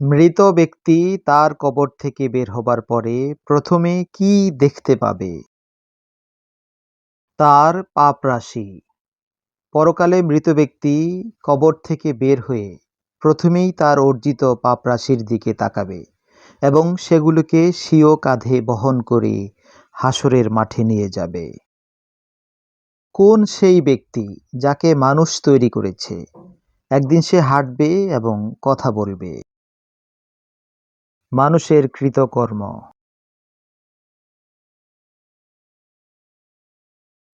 মৃত ব্যক্তি তার কবর থেকে বের হবার পরে প্রথমে কি দেখতে পাবে? তার পাপ রাশি। পরকালে মৃত ব্যক্তি কবর থেকে বের হয়ে প্রথমেই তার অর্জিত পাপ রাশির দিকে তাকাবে এবং সেগুলোকে স্বীয় কাঁধে বহন করে হাসরের মাঠে নিয়ে যাবে। কোন সেই ব্যক্তি যাকে মানুষ তৈরি করেছে? একদিন সে হাঁটবে এবং কথা বলবে। মানুষের কৃতকর্ম।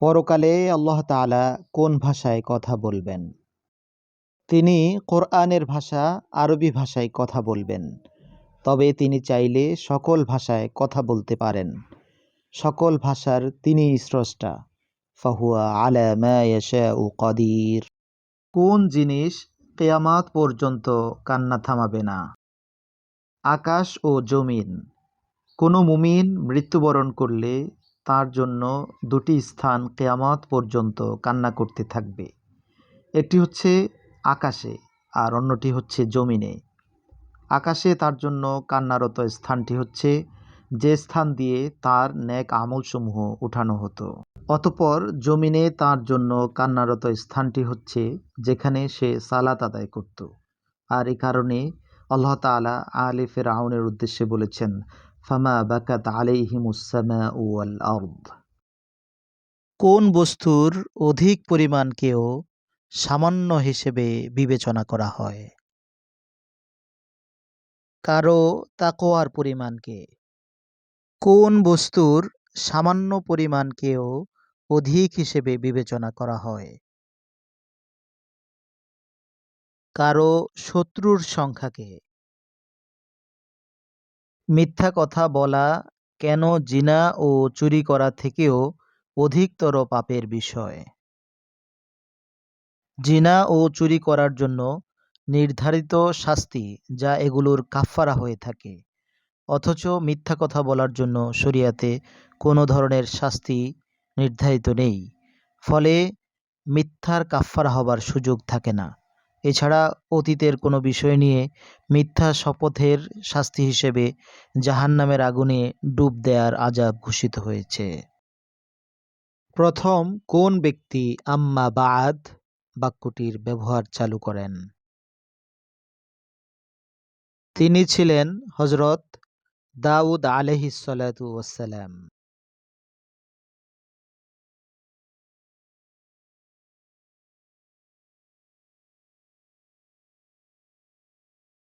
পরকালে আল্লাহ তাআলা কোন ভাষায় কথা বলবেন? তিনি কোরআনের ভাষা, আরবি ভাষায় কথা বলবেন। তবে তিনি চাইলে সকল ভাষায় কথা বলতে পারেন। সকল ভাষার তিনি স্রষ্টা। ফাহুয়া আলা মা ইয়াশাউ কাদির। কোন জিনিস কেয়ামাত পর্যন্ত কান্না থামাবে না। আকাশ ও জমিন। কোনো মুমিন মৃত্যুবরণ করলে তার জন্য দুটি স্থান কেয়ামত পর্যন্ত কান্না করতে থাকবে। একটি হচ্ছে আকাশে আর অন্যটি হচ্ছে জমিনে। আকাশে তার জন্য কান্নারত স্থানটি হচ্ছে যে স্থান দিয়ে তার ন্যাক আমলসমূহ উঠানো হতো। অতপর জমিনে তার জন্য কান্নারত স্থানটি হচ্ছে যেখানে সে সালাত আদায় করত। আর এ কারণে আল্লাহ তালা আলে ফেরাউনের উদ্দেশ্যে বলেছেন, ফামা বাকাত আলাইহিমুসামা ওয়াল কোন বস্তুর অধিক পরিমাণকেও সামান্য হিসেবে বিবেচনা করা হয়? কারও তাকোয়ার পরিমাণকে কোন বস্তুর সামান্য পরিমাণকেও অধিক হিসেবে বিবেচনা করা হয়? কারও শত্রুর সংখ্যাকে। মিথ্যা কথা বলা কেন জিনা ও চুরি করা থেকেও অধিকতর পাপের বিষয়। জিনা ও চুরি করার জন্য নির্ধারিত শাস্তি যা এগুলোর কাফফারা হয়ে থাকে। অথচ মিথ্যা কথা বলার জন্য শরিয়াতে কোনো ধরনের শাস্তি নির্ধারিত নেই। ফলে মিথ্যার কাফফারা হবার সুযোগ থাকে না। এছাড়া অতীতের কোনো বিষয় নিয়ে মিথ্যা শপথের শাস্তি হিসেবে জাহান্নামের আগুনে ডুব দেয়ার আজাব ঘোষিত হয়েছে। প্রথম, কোন ব্যক্তি আম্মা বাদ বাক্যটির ব্যবহার চালু করেন? তিনি ছিলেন হজরত দাউদ আলহিসাল্লাম